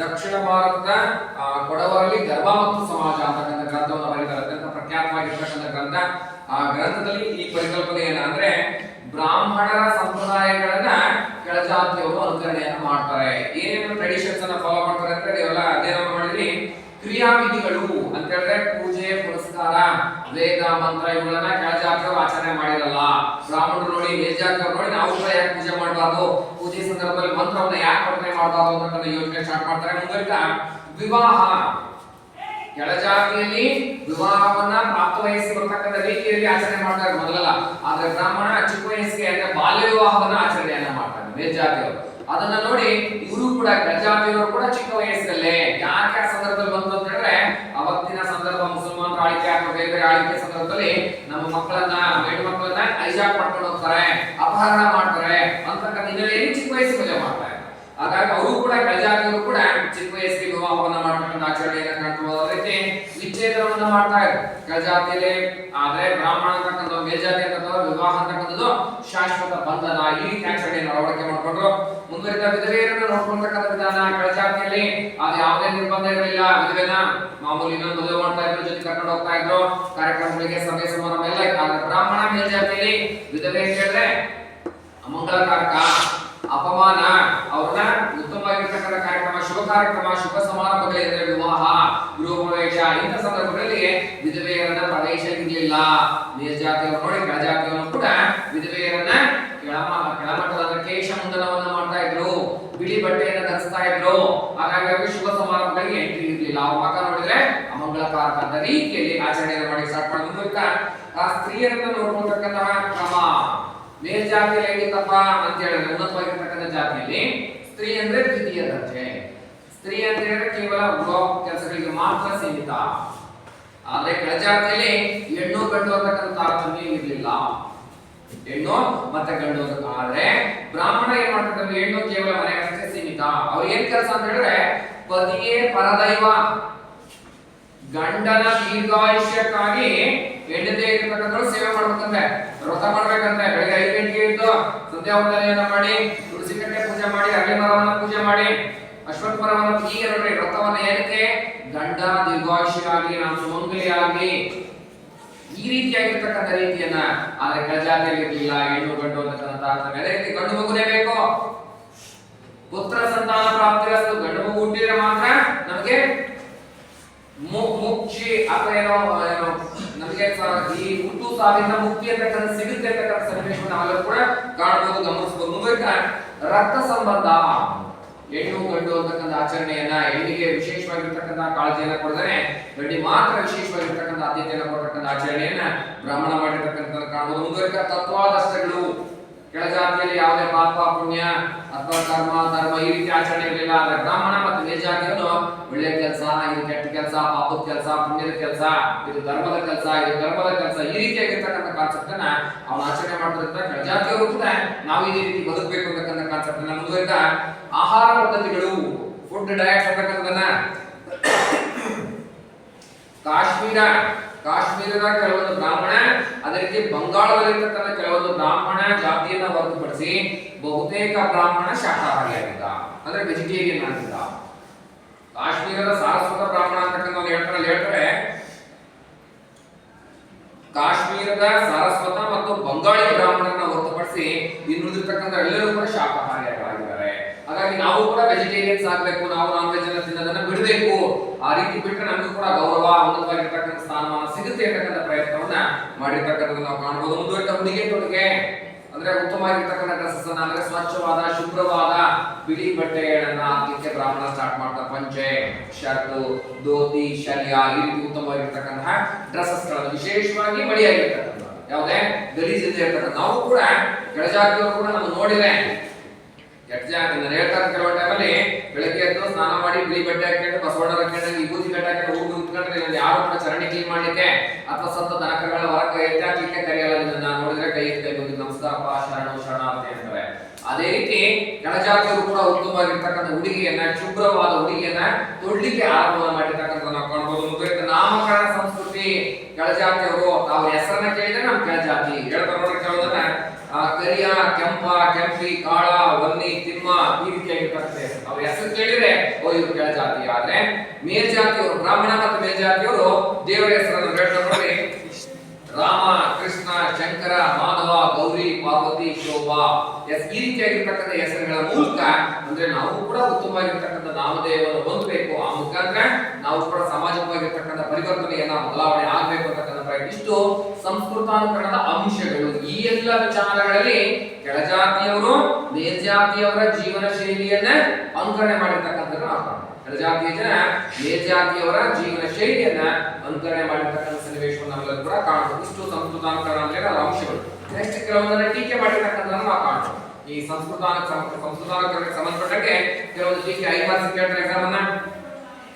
[SPEAKER 2] ದಕ್ಷಿಣ ಭಾರತದ ಕೊಡವರಲ್ಲಿ ಗರ್ಭ ಮತ್ತು ಸಮಾಜ ಅಂತಕ್ಕಂಥ ಗ್ರಂಥವನ್ನು ಬರೀತಾರೆ. ಅತ್ಯಂತ ಪ್ರಖ್ಯಾತವಾಗಿರ್ತಕ್ಕಂಥ ಗ್ರಂಥ. ಆ ಗ್ರಂಥದಲ್ಲಿ ಈ ಪರಿಕಲ್ಪನೆ ಏನ ಅಂದ್ರೆ ಬ್ರಾಹ್ಮಣರ ಸಂಪ್ರದಾಯಗಳನ್ನ ಕೆಳಜಾತಿಯವರು ಅನುಕರಣೆಯನ್ನ ಮಾಡ್ತಾರೆ ಏನೇನು ಟ್ರೆಡಿಷನ್ಸ್ ಅನ್ನ ಫಾಲೋ ಮಾಡ್ತಾರೆ ಅಂತ ನೀವೆಲ್ಲ ಅಧ್ಯಯನ ಮಾಡಿದ್ರಿ ಕ್ರಿಯಾವಿಧಿಗಳು ಅಂತ ಹೇಳಿದ್ರೆ ಪೂಜೆ ಪುರಸ್ಕಾರ ವೇದ ಮಂತ್ರ ಇವುಗಳನ್ನ ಕೆಳಜಾತಿಯವರು ಆಚರಣೆ ಮಾಡಿರಲ್ಲ ಬ್ರಾಹ್ಮಣರು ನೋಡಿ ನಾವು ಕೂಡ ಯಾಕೆ ಪೂಜೆ ಮಾಡಬಾರ್ದು? ಪೂಜೆ ಸಂದರ್ಭದಲ್ಲಿ ಮಂತ್ರವನ್ನ ಯಾಕೆ ಪಠನೆ ಮಾಡಬಾರ್ದು ಅಂತ ಯೋಚನೆ ಸ್ಟಾರ್ಟ್ ಮಾಡ್ತಾರೆ. ಮುಂದುವರಿತ, ವಿವಾಹ. ಕೆಳಜಾತಿಯಲ್ಲಿ ವಿವಾಹವನ್ನ ಪ್ರಾಪ್ತ ವಯಸ್ಸು ಬರ್ತಕ್ಕಂಥ ರೀತಿಯಲ್ಲಿ ಆಚರಣೆ ಮಾಡ್ತಾರೆ ಮೊದಲಲ್ಲ. ಆದ್ರೆ ಬ್ರಾಹ್ಮಣ ಚಿಕ್ಕ ವಯಸ್ಸಿಗೆ ಅಂದ್ರೆ ಬಾಲ್ಯ ವಿವಾಹವನ್ನ ಆಚರಣೆಯನ್ನ ಮಾಡ್ತಾರೆ ಮೇಲ್ಜಾತಿಯವರು. ಅದನ್ನ ನೋಡಿ ಇವರು ಕೂಡ, ಕೆಳಜಾತಿಯವರು ಕೂಡ ಚಿಕ್ಕ ವಯಸ್ಸಲ್ಲೇ. ಯಾಕೆ ಸಂದರ್ಭದಲ್ಲಿ ಬಂತು ಅಂತ ಮುಸಲ್ಮಾನರ ಆಯ್ಕೆ ಅಥವಾ ಬೇರೆ ಬೇರೆ ಆಯ್ಕೆ ಸಂದರ್ಭದಲ್ಲಿ ನಮ್ಮ ಮಕ್ಕಳನ್ನ ಹೆಣ್ಣು ಮಕ್ಕಳನ್ನ ಐಜಾಕ್ ಮಾಡ್ಕೊಂಡು ಹೋಗ್ತಾರೆ, ಅಪಹರಣ ಮಾಡ್ತಾರೆ, ಅಂತಕ್ಕಂಥ ಹಿನ್ನೆಲೆಯಲ್ಲಿ ಚಿಕ್ಕ ಮದುವೆ ಮಾಡ್ತಾರೆ ಹಾಗಾಗಿ ಅವರು ಕೂಡ ಕೆಳಜಾತಿಯವರು ಕೂಡ ಚಿಕ್ಕ ವಯಸ್ಸಿಗೆ ವಿವಾಹವನ್ನ ಮಾಡ್ತಕ್ಕಂಥ ಆಚರಣೆಯನ್ನ ಕಾಣ್ಬೋದು ಅದಕ್ಕೆ ವಿಚ್ಛೇದನವನ್ನ ಮಾಡ್ತಾ ಇದ್ರು. ಕಳಜಾತಿಯಲ್ಲಿ ಆದ್ರೆ ಬ್ರಾಹ್ಮಣ ಅಂತಕ್ಕಂಥ ಮೇಜಾತಿ ಅಂತಕ್ಕಂಥ ವಿವಾಹ ಅಂತಕ್ಕಂಥದ್ದು ಶಾಶ್ವತ ಬಂಧನ. ಈ ರೀತಿ ಆಚರಣೆಯನ್ನು ಅಳವಡಿಕೆ ಮಾಡ್ಕೊಂಡ್ರು. ಮುಂದುವರಿದ ವಿಧವೆಯರನ್ನು ನೋಡ್ಕೊಳ್ತಕ್ಕಂಥ ವಿಧಾನ ಕೆಳಜಾತಿಯಲ್ಲಿ ಅದು ಯಾವುದೇ ನಿರ್ಬಂಧ ಇರಲಿಲ್ಲ. ವಿಧವೆನ ಮಾಮೂಲಿ ಇನ್ನೊಂದು ಮದುವೆ ಮಾಡ್ತಾ ಇದ್ರು, ಜೊತೆ ಕರ್ಕೊಂಡು ಹೋಗ್ತಾ ಇದ್ರು. ಕಾರ್ಯಕ್ರಮಗಳಿಗೆ ಸಭೆ ಸಮಾರಂಭ ಎಲ್ಲ ಆದ್ರೆ ಬ್ರಾಹ್ಮಣ ಮೇಲ್ಜಾತಿಯಲ್ಲಿ ವಿಧವೆ ಅಂತ ಹೇಳಿದ್ರೆ ಅಮಂಗಲಕಾರಕ ಅಪಮಾನ. ಅವ್ರನ್ನ ಉತ್ತಮವಾಗಿರ್ತಕ್ಕಂಥ ಕಾರ್ಯಕ್ರಮ, ಶುಭ ಕಾರ್ಯಕ್ರಮ, ಶುಭ ಸಮಾರಂಭಗಳಿದ್ರೆ ವಿವಾಹ ಗೃಹ ಪ್ರವೇಶ ಇಂಥ ಸಂದರ್ಭಗಳಲ್ಲಿ ವಿಧವೆಯರನ್ನ ಪ್ರವೇಶ ಇರಲಿಲ್ಲ. ಮೇಲ್ಜಾತಿಯವರು ನೋಡಿ ಕೆಳಜಾತಿಯವರು ಕೂಡ ವಿಧವೆಯರನ್ನ ಕೆಳಮ ಕೆಳಮಟ್ಟದ ಕೇಶ ಮುಂದನವನ್ನ ಮಾಡ್ತಾ ಇದ್ರು ಬಿಳಿ ಬಟ್ಟೆಯನ್ನ ಧರಿಸ್ತಾ ಇದ್ರು ಹಾಗಾಗಿ ಅವ್ರಿಗೆ ಸಮಾರಂಭಗಳಿಗೆ ಎಂಟ್ರಿ ಇರಲಿಲ್ಲ ಅವ್ರ ಮಗ ನೋಡಿದ್ರೆ ಅಮಂಗಳಕಾರಕ ಅಂತ ರೀತಿಯಲ್ಲಿ ಆಚರಣೆಯನ್ನು ಮಾಡಿ ಸ್ಟಾರ್ಟ್ ಮೂಲಕ ಆ ಸ್ತ್ರೀಯರನ್ನ ನೋಡ್ಕೊಳ್ತಕ್ಕಂತಹ ಕ್ರಮ. ಮೇಲ್ಜಾತಿಯಲ್ಲಿ ಹೇಗಿತ್ತಪ್ಪ ಅಂತ ಹೇಳಿದ್ರೆ, ಉನ್ನತವಾಗಿರ್ತಕ್ಕಂಥ ಜಾತಿಯಲ್ಲಿ ಸ್ತ್ರೀ ಅಂದ್ರೆ ದ್ವಿತೀಯ ದರ್ಜೆ. ಸ್ತ್ರೀ ಅಂತ ಹೇಳಿದ್ರೆ ಕೇವಲ ಗೃಹ ಕೆಲಸಗಳಿಗೆ ಮಾತ್ರ ಸೀಮಿತ. ಆದ್ರೆ ಕೆಳಜಾತಿಯಲ್ಲಿ ಹೆಣ್ಣು ಗಂಡು ಅಂತಕ್ಕಂಥ ತಾರತಮ್ಯ ಇರಲಿಲ್ಲ ಹೆಣ್ಣು ಮತ್ತೆ ಗಂಡು ಅಂತ. ಆದ್ರೆ ಬ್ರಾಹ್ಮಣ ಏನ್ ಮಾಡ್ತಾರೆ ಹೆಣ್ಣು ಕೇವಲ ಮನೆಗಷ್ಟೇ ಸೀಮಿತ. ಅವ್ರ ಏನ್ ಕೆಲಸ ಅಂತ ಹೇಳಿದ್ರೆ ಪತಿಯೇ ಪರದೈವ. ಗಂಡನ ದೀರ್ಘಾಯುಷ್ಯಕ್ಕಾಗಿ ಹೆಂಡತಿ ಇರ್ತಕ್ಕಂಥ ಸೇವೆ ಮಾಡ್ಬೇಕಂತೆ ವ್ರತ ಮಾಡ್ಬೇಕಂತೆ ಬೆಳಗ್ಗೆ ಐದು ಗಂಟೆಗೆ ಇದ್ದು ಸಂಧ್ಯಾ ವಂದನೆಯನ್ನ ಮಾಡಿ ತುಳಸಿ ಕಟ್ಟೆ ಪೂಜೆ ಮಾಡಿ, ಅರಳಿ ಮರವನ್ನ ಪೂಜೆ ಮಾಡಿ, ಅಶ್ವತ್ಥ ಮರವನ್ನ ಈಗ ಎರಡು ವ್ರತವನ್ನ ಏನಕ್ಕೆ? ಗಂಡ ದೀರ್ಘಾಯುಷ್ಯಾಗಿ ನಾವು ಸುಮಂಗಲಿಯಾಗಿ ಈ ರೀತಿಯಾಗಿರ್ತಕ್ಕಂಥ ರೀತಿಯನ್ನ ಆದ್ರೆ ಇರಲಿಲ್ಲ, ಹೆಣ್ಣು ಗಂಡು ಅಂತಕ್ಕಂಥ. ಅದೇ ರೀತಿ ಗಂಡು ಮಗುನೇ ಬೇಕು. ಪುತ್ರ ಸಂತಾನ ಪ್ರಾಪ್ತಿರಸ್ತು ಗಂಡು ಹುಟ್ಟಿದ್ರೆ ಮಾತ್ರ ನಮಗೆ ಮುಕ್ಷಿ ಅಥವಾ ಏನೋ ನಮಗೆ ಈ ಹುಟ್ಟು ಸಾವಿನ ಮುಕ್ತಿ ಅಂತಕ್ಕಂಥ ಸಿಗುತ್ತೆ ಅಂತಕ್ಕಂಥ ಸನ್ನಿವೇಶವನ್ನು ನಾವೆಲ್ಲರೂ ಕೂಡ ಕಾಣಬಹುದು, ಗಮನಿಸಬಹುದು. ಮುಂದುವರಿತ, ರಕ್ತ ಸಂಬಂಧ. ಹೆಣ್ಣು, ಗಂಡು ಅಂತಕ್ಕಂಥ ಆಚರಣೆಯನ್ನ ಹೆಣ್ಣಿಗೆ ವಿಶೇಷವಾಗಿರ್ತಕ್ಕಂಥ ಕಾಳಜಿಯನ್ನ ಕೊಡದರೆ ಗಂಡಿ ಮಾತ್ರ ವಿಶೇಷವಾಗಿರ್ತಕ್ಕಂಥ ಆದ್ಯತೆಯನ್ನ ಕೊಡ್ತಕ್ಕಂಥ ಆಚರಣೆಯನ್ನ ಭ್ರಮಣ ಮಾಡಿರ್ತಕ್ಕಂಥ ಕಾಣಬಹುದು. ಮುಂದುವರಿಕ ತತ್ವಾದರ್ಶಗಳು ಕೆಳಜಾತಿಯಲ್ಲಿ ಯಾವುದೇ ಪಾಪ, ಪುಣ್ಯ ಅಥವಾ ಕರ್ಮ ಧರ್ಮ, ಈ ರೀತಿ ಆಚರಣೆ ಇರಲಿಲ್ಲ ಆದ್ರೆ ಬ್ರಾಹ್ಮಣ ಮತ್ತು ಮೇಲ್ಜಾತಿಯವರು ಒಳ್ಳೆ ಕೆಲಸ, ಇದು ಕೆಟ್ಟ ಕೆಲಸ, ಪಾಪದ ಕೆಲಸ, ಪುಣ್ಯದ ಕೆಲಸ, ಇದು ಧರ್ಮದ ಕೆಲಸ, ಇದು ಧರ್ಮದ ಕೆಲಸ, ಈ ರೀತಿಯಾಗಿರ್ತಕ್ಕಂಥ ಕಾನ್ಸೆಪ್ಟ್ ಅನ್ನ ಅವನು ಆಚರಣೆ ಮಾಡೋದ್ರಿಂದ ಜಾತಿಯವರು ಕೂಡ ನಾವು ಈ ರೀತಿ ಬದುಕಬೇಕು ಅಂತಕ್ಕಂಥ ಕಾನ್ಸೆಪ್ಟ್ ಅನ್ನ ಮುಂದುವರಿದ ಆಹಾರ ಪದ್ಧತಿಗಳು ಫುಡ್ ಡಯಟ್ ಅಂತಕ್ಕಂಥದನ್ನ ಕಾಶ್ಮೀರ ಕಾಶ್ಮೀರದ ಕೆಲವೊಂದು ಬ್ರಾಹ್ಮಣ ಅದೇ ರೀತಿ ಬಂಗಾಳದಲ್ಲಿರ್ತಕ್ಕಂಥ ಕೆಲವೊಂದು ಬ್ರಾಹ್ಮಣ ಜಾತಿಯನ್ನ ಹೊರತುಪಡಿಸಿ ಬಹುತೇಕ ಬ್ರಾಹ್ಮಣ ಶಾಕಾಹಾರಿಯಾಗಿದ್ದ ಅಂದ್ರೆ ವೆಜಿಟೇರಿಯನ್ ಆಗಿದ್ದ. ಕಾಶ್ಮೀರದ ಸಾರಸ್ವತ ಬ್ರಾಹ್ಮಣ ಅಂತಕ್ಕಂಥ ಹೇಳ್ತಾರೆ ಹೇಳ್ತಾರೆ. ಕಾಶ್ಮೀರದ ಸಾರಸ್ವತ ಮತ್ತು ಬಂಗಾಳಿ ಬ್ರಾಹ್ಮಣರನ್ನ ಹೊರತುಪಡಿಸಿ ಇನ್ನುಳಿದಿರ್ತಕ್ಕಂಥ ಎಲ್ಲರೂ ಕೂಡ ಶಾಕಾಹಾರಿಯಾಗಿದ್ದಾರೆ ಹಾಗಾಗಿ ನಾವು ಕೂಡ ವೆಜಿಟೇರಿಯನ್ಸ್ ಆಗ್ಬೇಕು, ನಾವು ನಾನ್ ವೆಜ್ ಅನ್ನ ತಿನ್ನೋದನ್ನ ಬಿಡಬೇಕು. ಆ ರೀತಿ ಬಿಟ್ಟರೆ ನಮಗೂ ಕೂಡ ಗೌರವ ಉನ್ನತವಾಗಿರ್ತಕ್ಕಂಥ ಸ್ಥಾನಮಾನ ಸಿಗುತ್ತೆ ಅಂತಕ್ಕಂಥ ಪ್ರಯತ್ನವನ್ನ ಮಾಡಿರ್ತಕ್ಕಂಥದ್ದು ನಾವು ಕಾಣಬಹುದು ಮುಂದುವರಿದ ತೊಡುಗೆ ಅಂದ್ರೆ ಉತ್ತಮವಾಗಿರ್ತಕ್ಕಂಥ ಡ್ರೆಸ್ ಅಂದ್ರೆ ಸ್ವಚ್ಛವಾದ, ಶುಭ್ರವಾದ ಬಿಳಿ ಬಟ್ಟೆಗಳನ್ನ ಹಾಕ್ಲಿಕ್ಕೆ ಬ್ರಾಹ್ಮಣ ಸ್ಟಾರ್ಟ್ ಮಾಡ್ತಾರೆ. ಪಂಚೆ, ಶರ್ಟ್, ಧೋತಿ, ಶಲ್ಯ, ಈ ರೀತಿ ಉತ್ತಮವಾಗಿರ್ತಕ್ಕಂತಹ ಡ್ರೆಸ್ಸಸ್ಗಳನ್ನು ವಿಶೇಷವಾಗಿ ಮಡಿಯಾಗಿರ್ತಕ್ಕಂಥ ಯಾವುದೇ ಗಲೀಜಿಂದ ಇರ್ತಕ್ಕಂಥ ನಾವು ಕೂಡ ಕೆಳಜಾತಿಯವರು ಕೂಡ ನಾವು ನೋಡಿದ್ರೆ ಕೆಟ್ಟ ನಾನು ಹೇಳ್ತಾರೆ ಕೆಲವು ಟೈಮಲ್ಲಿ ಬೆಳಗ್ಗೆ ಎದ್ದು ಸ್ನಾನ ಮಾಡಿ ಬಿಳಿ ಬಟ್ಟೆ ಹಾಕೊಂಡು ಬಸವಣ್ಣ ಹಾಕೊಂಡು ಬೂದಿ ಬಟ್ಟೆ ಹಾಕೊಂಡು ಹೋಗಿ ನಿಂತ್ಕೊಂಡ್ರೆ ಯಾರು ಕೂಡ ಚರಣಿ ಕ್ಲೀನ್ ಮಾಡ್ಲಿಕ್ಕೆ ಅಥವಾ ಸತ್ತ ದನಕಗಳ ವರಕ್ಕೆ ಎತ್ತಾಕ್ಲಿಕ್ಕೆ ಕರೆಯಲ್ಲ ಇದನ್ನ. ನೋಡಿದ್ರೆ ಕೈ ಕೈ ಬಂದು ನಮಸ್ಕಾರಪ್ಪ, ಶರಣ ಅಂತ ಹೇಳ್ತಾರೆ. ಅದೇ ರೀತಿ ಕೆಳಜಾತಿಯರು ಕೂಡ ಉತ್ತಮವಾಗಿರ್ತಕ್ಕಂಥ ಹುಡುಗಿಯನ್ನ ಶುಭ್ರವಾದ ಹುಡುಗಿಯನ್ನ ತೊಡ್ಲಿಕ್ಕೆ ಆರಂಭ ಮಾಡಿರ್ತಕ್ಕಂಥ ನಾವು ಕಾಣಬಹುದು ನಾಮಕರಣ ಸಂಸ್ಕೃತಿ ಕೆಳಜಾತಿಯವರು ತಾವು ಹೆಸರನ್ನ ಕೇಳಿದ್ರೆ ನಮ್ಮ ಕೆಳಜಾತಿ ಹೇಳ್ತಾರೆ ಕರಿಯ ಕೆಂಪ, ಕೆಂಪಿ, ಕಾಳ, ವನ್ನಿ, ತಿಮ್ಮ ಈ ರೀತಿಯಾಗಿರ್ತಕ್ಕಂಥ ಅವ್ರ ಹೆಸರು ಕೇಳಿದ್ರೆ ಓ ಇವ್ರು ಕೆಳಜಾತಿ. ಆದ್ರೆ ಮೇಲ್ಜಾತಿಯವರು, ಬ್ರಾಹ್ಮಣ ಮತ್ತು ಮೇಲ್ಜಾತಿಯವರು ದೇವರ ಹೆಸರನ್ನು ಹೇಳ್ತಾರೆ ರಾಮ, ಕೃಷ್ಣ, ಶಂಕರ, ಮಾಧವ, ಗೌರಿ, ಪಾರ್ವತಿ ಶೋಭಾ ಎಸ್, ಈ ರೀತಿಯಾಗಿರ್ತಕ್ಕಂಥ ಹೆಸರುಗಳ ಮೂಲಕ ಅಂದ್ರೆ ನಾವು ಕೂಡ ಉತ್ತಮವಾಗಿರ್ತಕ್ಕಂಥ ನಾಮಧೇಯವನ್ನು ಹೊಂದಬೇಕು. ಆ ಮುಖಾಂತರ ನಾವು ಕೂಡ ಸಮಾಜವಾಗಿರ್ತಕ್ಕಂಥ ಪರಿವರ್ತನೆಯನ್ನ ಬದಲಾವಣೆ ಆಗಬೇಕು ಅಂತಕ್ಕಂಥ ಇಷ್ಟು ಸಂಸ್ಕೃತಾನುಕರಣದ ಅಂಶಗಳು ಈ ಎಲ್ಲ ವಿಚಾರಗಳಲ್ಲಿ ಕೆಳಜಾತಿಯವರು, ಮೇಲ್ಜಾತಿಯವರ ಜೀವನ ಶೈಲಿಯನ್ನ ಅಂಕರಣೆ ಮಾಡಿರ್ತಕ್ಕಂಥದ್ದು. ಕೆಳಜಾತಿಯ ಜನ, ಮೇಲ್ಜಾತಿಯವರ ಜೀವನ ಶೈಲಿಯನ್ನ ಅಂಕರಣೆ ಮಾಡಿರ್ತಕ್ಕಂಥ ಸನ್ನಿವೇಶವನ್ನು ನಾವೆಲ್ಲರೂ ಕೂಡ ಕಾಣಬಹುದು ಇಷ್ಟು ಸಂಸ್ಕೃತಾನುಕರಣ ಅದರ ಅಂಶಗಳು. ನೆಕ್ಸ್ಟ್ ಕೆಲವೊಂದನ್ನ ಟೀಕೆ ಮಾಡಿರ್ತಕ್ಕಂಥದ್ದನ್ನು ನಾವು ಕಾಣ್ತೀವಿ ಈ ಸಂಸ್ಕೃತಾನ ಸಂಸ್ಕೃತಾನುಕರಣಕ್ಕೆ ಸಂಬಂಧಪಟ್ಟಂಗೆ ಕೆಲವೊಂದು ಟೀಕೆ ಐದು ಮಾರ್ಕ್ಸ್ ಕೇಳ್ತಾರೆ ಎಕ್ಸಾಮ್ ಅನ್ನ.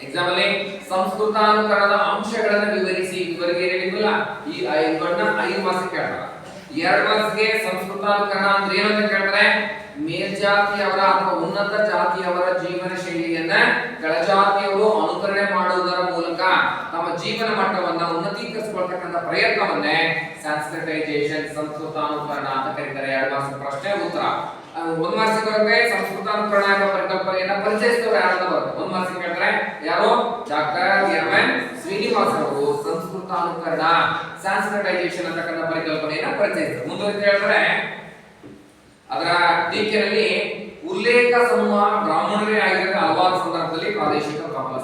[SPEAKER 2] ಎಕ್ಸಾಮ್ ಅಲ್ಲಿ ಸಂಸ್ಕೃತಾನುಕರಣದ ಅಂಶಗಳನ್ನು ವಿವರಿಸಿ ಇದುವರೆಗೆ ಹೇಳಿದ್ವಲ್ಲ, ಈ ಐದನ್ನ ಐದು ಮಾಸ ಕೇಳ್ತಾರೆ ಎರಡು ಮಾಸಕ್ಕೆ ಸಂಸ್ಕೃತಾನುಕರಣ ಅಂದ್ರೆ ಏನಂತ ಅಂತ ಕೇಳ್ತಾರೆ ಮೇಲ್ಜಾತಿಯವರ ಅಥವಾ ಉನ್ನತ ಜಾತಿಯವರ ಜೀವನ ಶೈಲಿಯನ್ನ ಕೆಳಜಾತಿಯವರು ಅನುಕರಣೆ ಮಾಡುವುದರ ಮೂಲಕ ಜೀವನ ಮಟ್ಟವನ್ನ ಉನ್ನತೀಕರಿಸಿಕೊಳ್ತಕ್ಕಂಥ ಪ್ರಯತ್ನವನ್ನೇ ಸ್ಯಾನ್ಸ್ಕ್ರಿಟೈಸೇಷನ್ ಸಂಸ್ಕೃತಾನುಕರಣ ಅಂತ ಕರೀತಾರೆ. ಎರಡು ಮಾಸ ಪ್ರಶ್ನೆ, ಉತ್ತರ. ಒಂದು ಮಾರ್ಕ್ಸ್ ಬರುತ್ತೆ ಸಂಸ್ಕೃತಾನುಕರಣ ಎಂಬ ಪರಿಕಲ್ಪನೆಯನ್ನ ಪರಿಚಯಿಸಿದವರು ಯಾರನ್ನ ಬರುತ್ತೆ. ಒಂದ್ ಮಾಸಿಕ ಕೇಳಿದ್ರೆ ಯಾರು? ಡಾಕ್ಟರ್ ಎಂ ಎನ್ ಶ್ರೀನಿವಾಸ್ ಅವರು ಸಂಸ್ಕೃತಾನುಕರಣ ಸ್ಯಾನ್ಸ್ಕ್ರಿಟೈಸೇಷನ್ ಅಂತಕ್ಕಂಥ ಪರಿಕಲ್ಪನೆಯನ್ನ ಪರಿಚಯಿಸಿದ್ರು. ಮುಂದುವರಿತ ಹೇಳಿದ್ರೆ ಅದರ ಟೀಕೆಯಲ್ಲಿ ಉಲ್ಲೇಖ ಸಮೂಹ ಬ್ರಾಹ್ಮಣರೇ ಆಗಿರೋ ಹಲವಾರು ಸಂದರ್ಭದಲ್ಲಿ ಪ್ರಾದೇಶಿಕ ಕಮಲ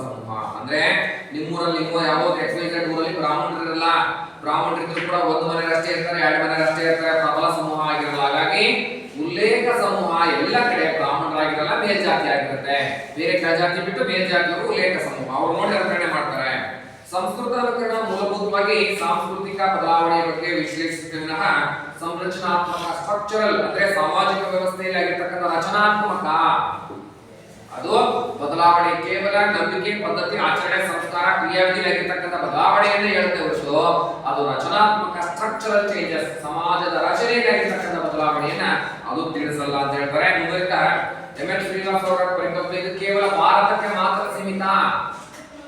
[SPEAKER 2] ಅಂದ್ರೆ ನಿಮ್ಮೂರಲ್ಲಿ ನಿಮ್ಮ ಯಾವ್ದೋ ಎಕ್ಸ್ವೈಸೆಡ್ ಊರಲ್ಲಿ ಬ್ರಾಹ್ಮಣರಿರಲ್ಲ. ಬ್ರಾಹ್ಮಣರಿದ್ರು ಕೂಡ ಒಂದು ಮನೆಯಷ್ಟೇ ಇರ್ತಾರೆ, ಎರಡು ಮನೆಯಷ್ಟೇ ಇರ್ತಾರೆ, ಪ್ರಬಲ ಸಮೂಹ ಆಗಿರಲ್ಲ. ಹಾಗಾಗಿ ಉಲ್ಲೇಖ ಸಮೂಹ ಎಲ್ಲ ಕಡೆ ಬ್ರಾಹ್ಮಣರಾಗಿರಲ್ಲ, ಮೇಲ್ಜಾತಿ ಆಗಿರುತ್ತೆ. ಬೇರೆ ಜಾತಿ ಬಿಟ್ಟು ಮೇಲ್ಜಾತಿಯವರು ಉಲ್ಲೇಖ ಸಮೂಹ. ಅವ್ರು ನೋಡಿ ಮಾಡ್ತಾರೆ. ಸಂಸ್ಕೃತ ಅನುಕರಣ ಮೂಲಭೂತವಾಗಿ ಸಾಂಸ್ಕೃತಿಕ ಬದಲಾವಣೆಯ ಬಗ್ಗೆ ವಿಶ್ಲೇಷಿಸುತ್ತೆ ವಿನಃ ಸಂರಚನಾತ್ಮಕ ಸ್ಟ್ರಕ್ಚರಲ್ ಅಂದ್ರೆ ಸಾಮಾಜಿಕ ವ್ಯವಸ್ಥೆಯಲ್ಲಿ ಆಗಿರ್ತಕ್ಕಂಥ ರಚನಾತ್ಮಕ. ಅದು ಬದಲಾವಣೆ ಕೇವಲ ನಂಬಿಕೆ ಪದ್ಧತಿ, ಆಚರಣೆ, ಸಂಸ್ಕಾರ ಕ್ರಿಯಾವಿಧಿಯಾಗಿರ್ತಕ್ಕಂಥ ಬದಲಾವಣೆಯನ್ನೇ ಹೇಳುತ್ತೆ ಹೊರತು ಅದು ರಚನಾತ್ಮಕ ಸ್ಟ್ರಕ್ಚರಲ್ ಚೇಂಜಸ್ ಸಮಾಜದ ರಚನೆಯಾಗಿರ್ತಕ್ಕಂಥ ಆಗಿರ್ತಕ್ಕಂಥ ಬದಲಾವಣೆಯನ್ನ ಅದು ತಿಳಿಸಲ್ಲ ಅಂತ ಹೇಳ್ತಾರೆ. ಮುಂದಿನ ಎಂ ಎಲ್ ಶ್ರೀನಿವಾಸ್ ಅವರ ಪರಿಕಲ್ಪನೆ, ಇದು ಕೇವಲ ಭಾರತಕ್ಕೆ ಮಾತ್ರ ಸೀಮಿತ.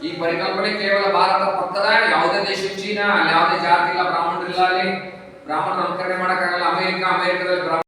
[SPEAKER 2] ಈ ಪರಿಕಲ್ಪನೆ ಕೇವಲ ಭಾರತ ಪಕ್ಕದ ಯಾವುದೇ ದೇಶ, ಚೀನಾ ಯಾವುದೇ ಜಾತಿ ಇಲ್ಲ, ಬ್ರಾಹ್ಮಣರಿಲ್ಲ ಅಲ್ಲಿ. ಬ್ರಾಹ್ಮಣರು ಅನುಕರಣೆ ಮಾಡಕ್ಕಾಗಲ್ಲ.